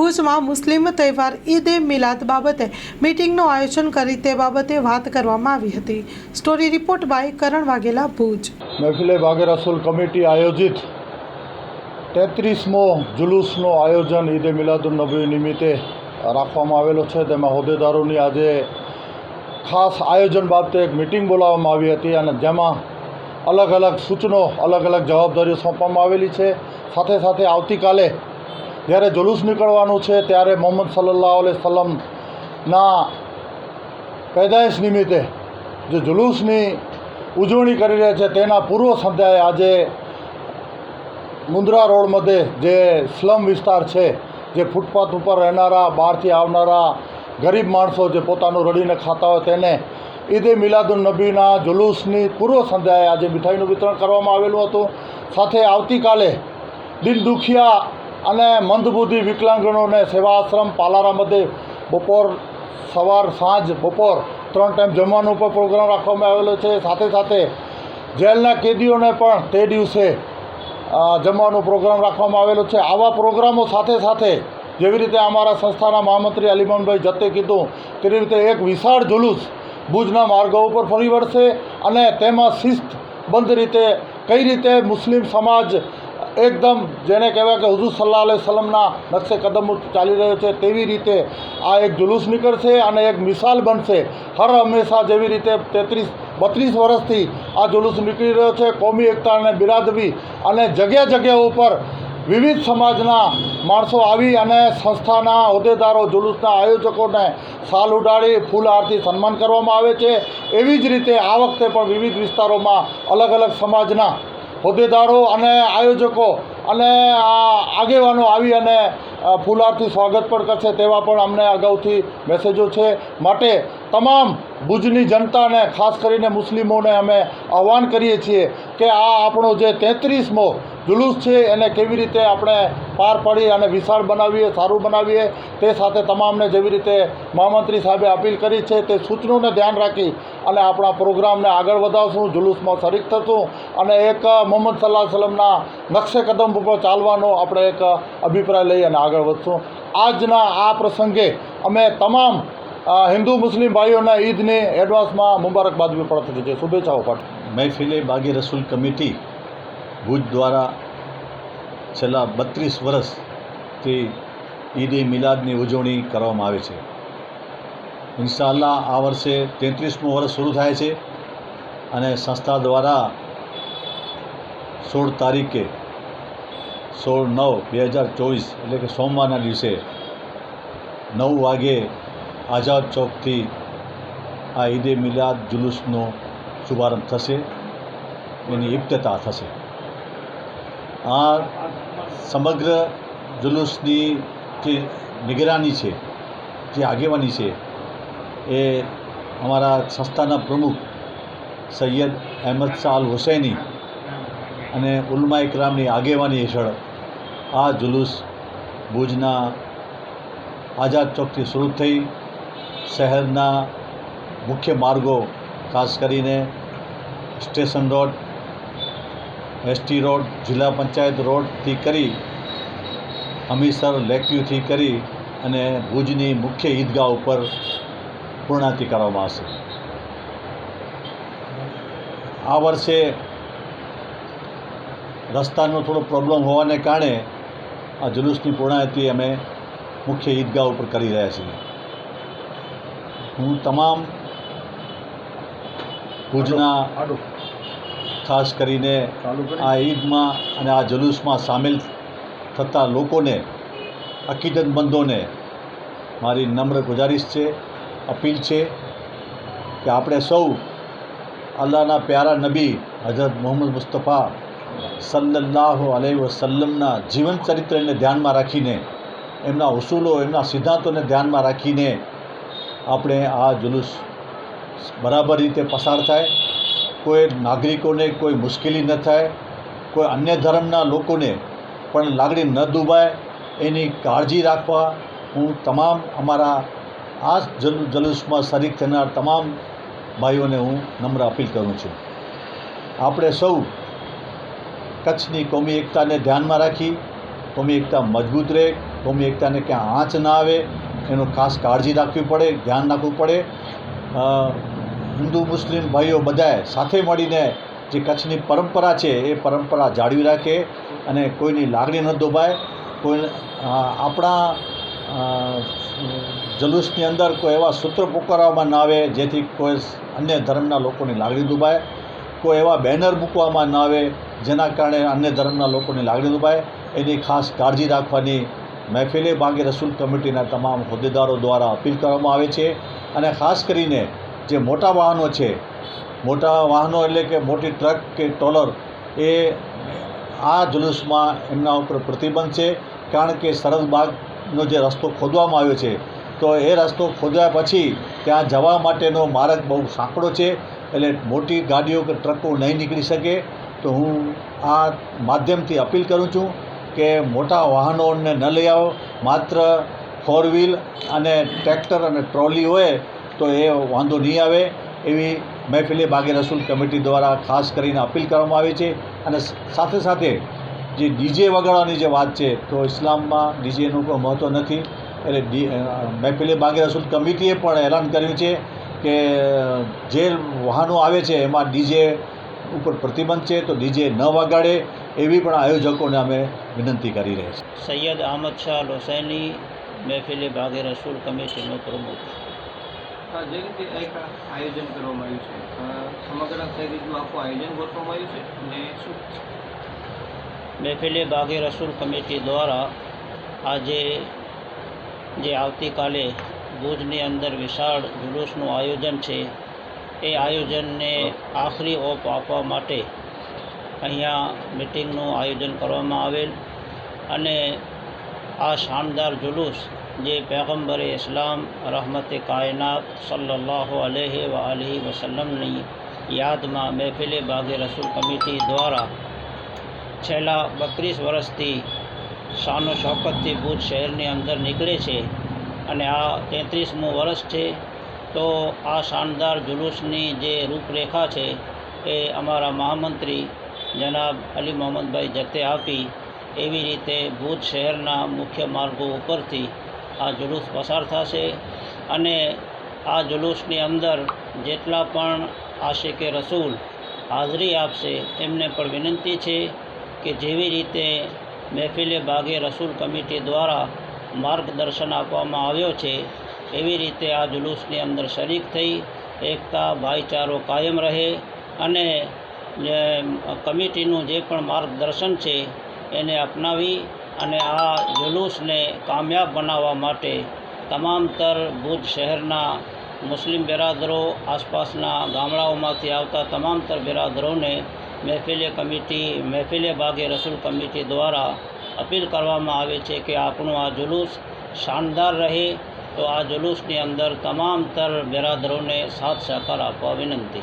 ભુજમાં મુસ્લિમ તહેવાર ઈદ એ મિલાદ બાબતે મીટિંગનું આયોજન કરી તે બાબતે વાત કરવામાં આવી હતી. Story report by Karan Vaghela, Bhuj. Mehfile વાઘે Rasool committee આયોજિત તેત્રીસમો જુલુસનું આયોજન ઈદે મિલાદુલનબી નિમિત્તે રાખવામાં આવેલો છે. તેમાં હોદ્દેદારોની આજે ખાસ આયોજન બાબતે એક મિટિંગ બોલાવવામાં આવી હતી અને જેમાં અલગ અલગ સૂચનો, અલગ અલગ જવાબદારીઓ સોંપવામાં આવેલી છે. સાથે સાથે આવતીકાલે જ્યારે જુલુસ નીકળવાનું છે ત્યારે મોહમ્મદ સલ્લાહ સલમના પેદાઈશ નિમિત્તે જે જુલુસની ઉજવણી કરી રહ્યા છે તેના પૂર્વ સંધ્યાએ આજે મુન્દ્રા રોડ મધ્યે જે સ્લમ વિસ્તાર છે, જે ફૂટપાથ ઉપર રહેનારા, બહારથી આવનારા ગરીબ માણસો જે પોતાનું રડીને ખાતા હોય તેને ઈદે મિલાદુલ નબીના જુલુસની પૂર્વ સંધ્યાએ આજે મીઠાઈનું વિતરણ કરવામાં આવેલું હતું. સાથે આવતીકાલે દિન દુખિયા અને મંદબુદ્ધિ વિકલાંગણોને સેવા આશ્રમ બપોર સવાર સાંજ બપોર ત્રણ ટાઈમ જમવાનો પણ પ્રોગ્રામ રાખવામાં આવેલો છે. સાથે સાથે જેલના કેદીઓને પણ તે દિવસે જમવાનો પ્રોગ્રામ રાખવામાં આવેલો છે. આવા પ્રોગ્રામો સાથે સાથે જેવી રીતે અમારા સંસ્થાના મહામંત્રી અલીમાનભાઈ જતે કીધું, તેવી રીતે એક વિશાળ જુલુસ ભુજના માર્ગો ઉપર ફરી વળશે અને તેમાં શિસ્તબંધ રીતે કઈ રીતે મુસ્લિમ સમાજ એકદમ જેને કહેવાય કે હજુ સલ્લાહ અલ સલમના નકશે કદમ ચાલી રહ્યો છે તેવી રીતે આ એક જુલુસ નીકળશે અને એક મિસાલ બનશે. હર હંમેશા જેવી રીતે તેત્રીસ, બત્રીસ વર્ષથી આ જુલુસ નીકળી રહ્યો છે. કોમી એકતા અને બિરાદવી અને જગ્યા જગ્યા ઉપર વિવિધ સમાજના માણસો આવી અને સંસ્થાના હોદ્દેદારો જુલુસના આયોજકોને સાલ ઉડાડી, ફૂલ આરતી સન્માન કરવામાં આવે છે. એવી જ રીતે આ વખતે પણ વિવિધ વિસ્તારોમાં અલગ અલગ સમાજના હોદ્દેદારો અને આયોજકો અને આગેવાનો આવી અને ફૂલારથી સ્વાગત પણ કરશે તેવા પણ અમને અગાઉથી મેસેજો છે. માટે તમામ ભુજની જનતાને, ખાસ કરીને મુસ્લિમોને અમે આહવાન કરીએ છીએ કે આ આપણો જે તેત્રીસમો જુલુસ છે એને કેવી રીતે આપણે પાર પાડી અને વિશાળ બનાવીએ, સારું બનાવીએ, તે સાથે તમામને જેવી રીતે મહામંત્રી સાહેબે અપીલ કરી છે તે સૂચનોને ધ્યાન રાખી અને આપણા પ્રોગ્રામને આગળ વધારશું, જુલુસમાં શરીક થશું અને એક મોહમ્મદ સલ્લાહ સલમના નકશે કદમ ઉપર ચાલવાનો આપણે એક અભિપ્રાય લઈ અને આગળ વધશું. આજના આ પ્રસંગે અમે તમામ હિન્દુ મુસ્લિમ ભાઈઓના ઈદની એડવાન્સમાં મુબારકબાદ પણ થતી છે. શુભેચ્છાઓ પાઠ. મહેફિલે બાગી રસૂલ કમિટી ભુજ દ્વારા છેલ્લા બત્રીસ વર્ષથી ઈદ એ મિલાદની ઉજવણી કરવામાં આવે છે. ઇન્શાલ્લાહ આ વર્ષે તેત્રીસમું વર્ષ શરૂ થાય છે અને સંસ્થા દ્વારા સોળ તારીખે સોળ નવ બે હજાર ચોવીસ એટલે કે સોમવારના દિવસે નવ વાગે આઝાદ ચોકથી આ ઈદે મિલાદ જુલુસનો શુભારંભ થશે. એની ઇબ્તતા થશે. આ સમગ્ર જુલુસની જે નિગરાની છે, જે આગેવાની છે, એ અમારા સંસ્થાના પ્રમુખ સૈયદ અહેમદ શાહ અલ હુસૈની અને ઉલમા ઇકરામની આગેવાની હેઠળ આ જુલુસ ભુજના આઝાદ ચોકથી શરૂ થઈ શહેરના મુખ્ય માર્ગો, ખાસ કરીને સ્ટેશન રોડ એસટી રોડ, જિલ્લા પંચાયત રોડથી કરી હમીસર લેકવ્યુથી કરી અને ભુજની મુખ્ય ઈદગાહ ઉપર પૂર્ણાતિ કરવામાં આવશે. આ વર્ષે રસ્તાનો થોડો પ્રોબ્લેમ હોવાને કારણે આ જુલુસની પૂર્ણાતિ અમે મુખ્ય ઈદગાહ ઉપર કરી રહ્યા છીએ. હું તમામ ભુજના ખાસ કરીને આ ઈદમાં અને આ જુલુસમાં સામેલ થતા લોકોને અકીદતમંદોને મારી નમ્ર ગુજારિશ છે, અપીલ છે કે આપણે સૌ અલ્લાહના પ્યારા નબી હજરત મોહમ્મદ મુસ્તફા સલ્લાહ અલૈહિ વસલ્લમના જીવન ચરિત્રને ધ્યાનમાં રાખીને, એમના ઉસૂલો, એમના સિદ્ધાંતોને ધ્યાનમાં રાખીને આપણે આ જુલુસ બરાબર રીતે પસાર થાય. કોઈ નાગરિકોને કોઈ મુશ્કેલી ન થાય, કોઈ અન્ય ધર્મના લોકોને પણ લાગણી ન દુભાય એની કાળજી રાખવા હું તમામ અમારા આ જલુ, જલુસમાં શરીક થનાર તમામ ભાઈઓને હું નમ્ર અપીલ કરું છું. આપણે સૌ કચ્છની કોમી એકતાને ધ્યાનમાં રાખી, કોમી એકતા મજબૂત રહે, કોમી એકતાને ક્યાં આંચ ના આવે, એનું ખાસ કાળજી રાખવી પડે, ધ્યાન રાખવું પડે. હિન્દુ, મુસ્લિમ ભાઈઓ બધાએ સાથે મળીને જે કચ્છની પરંપરા છે, એ પરંપરા જાળવી રાખે અને કોઈની લાગણી ન દુભાય કોઈ આપણા જલુસની અંદર કોઈ એવા સૂત્રો પુકારવામાં ના આવે, જેથી કોઈ અન્ય ધર્મના લોકોની લાગણી દુભાય કોઈ એવા બેનર મૂકવામાં ન આવે, જેના કારણે અન્ય ધર્મના લોકોની લાગણી દુભાય એની ખાસ કાળજી રાખવાની મહેફિલે બાગે રસૂલ કમિટીના તમામ હોદ્દેદારો દ્વારા અપીલ કરવામાં આવે છે. અને ખાસ કરીને જે મોટા વાહનો છે, મોટા વાહનો એટલે કે મોટી ટ્રક કે ટ્રોલર એ આ જુલુસમાં એમના ઉપર પ્રતિબંધ છે. કારણ કે સરસબાગનો જે રસ્તો ખોદવામાં આવ્યો છે, તો એ રસ્તો ખોદ્યા પછી ત્યાં જવા માટેનો માર્ગ બહુ સાંકડો છે. એટલે મોટી ગાડીઓ કે ટ્રકો નહીં નીકળી શકે. તો હું આ માધ્યમથી અપીલ કરું છું કે મોટા વાહનોને ન લઈ આવો. માત્ર ફોર વ્હીલ અને ટ્રેક્ટર અને ટ્રોલી હોય તો એ વાંધો નહીં આવે એવી મહેફિલે બાગે રસૂલ કમિટી દ્વારા ખાસ કરીને અપીલ કરવામાં આવી છે. અને સાથે સાથે જે ડીજે વગાડવાની જે વાત છે, તો ઇસ્લામમાં ડીજેનું કોઈ મહત્ત્વ નથી. એટલે મહેફિલે બાગે રસૂલ કમિટીએ પણ એલાન કર્યું છે કે જે વાહનો આવે છે, એમાં ડીજે ઉપર પ્રતિબંધ છે, તો ડીજે ન વગાડે એવી પણ આયોજકોને અમે વિનંતી કરી રહ્યા છીએ. સૈયદ અહમદ શાહ લોસૈની મહેફિલે બાગે રસૂલ કમિટીનો પ્રમુખ. જે રીતે એક આયોજન કરવામાં આવ્યું છે સમગ્ર કઈ રીતનું આખું આયોજન ગોઠવવામાં આવ્યું છે અને શું? મહેફિલ બાગે રસૂલ કમિટી દ્વારા આજે જે આવતીકાલે ભુજની અંદર વિશાળ જુલુસનું આયોજન છે એ આયોજનને આખરી ઓપ આપવા માટે અહીંયા મિટિંગનું આયોજન કરવામાં આવેલ અને આ શાનદાર જુલુસ જે પૈગમ્બર ઇસ્લામ, રહમત કાયનાત સલ્લાહ અલૈહિ વલહ વસલમની યાદમાં મહેફિલે બાગે રસૂલ કમિટી દ્વારા છેલ્લા બત્રીસ વર્ષથી શાનો શોકતથી ભુજ શહેરની અંદર નીકળે છે અને આ તેત્રીસમું વર્ષ છે, તો આ શાનદાર જુલુસની જે રૂપરેખા છે એ અમારા મહામંત્રી જનાબ અલી મોહમ્મદભાઈ જતે આપી એવી રીતે ભુજ શહેરના મુખ્ય માર્ગો ઉપરથી આ જુલુસ પસાર થશે અને આ જુલુસની અંદર જેટલા પણ આશિકે રસૂલ હાજરી આપશે, એમને પણ વિનંતી છે કે જેવી રીતે મહેફિલે બાગે રસૂલ કમિટી દ્વારા માર્ગદર્શન આપવામાં આવ્યો છે, એવી રીતે આ જુલુસની અંદર શરીક થઈ, એકતા, ભાઈચારો કાયમ રહે અને કમિટીનું જે પણ માર્ગદર્શન છે એને અપનાવી અને આ જુલુસને કામયાબ બનાવવા માટે તમામતર ભુજ શહેરના મુસ્લિમ બિરાદરો આસપાસના ગામડાઓમાંથી આવતા તમામતર બિરાદરોને મહેફિલે કમિટી, મહેફિલે બાગે રસૂલ કમિટી દ્વારા અપીલ કરવામાં આવે છે કે આપણું આ જુલુસ શાનદાર રહે, તો આ જુલુસની અંદર તમામતર બિરાદરોને સાથ સહકાર આપવા વિનંતી.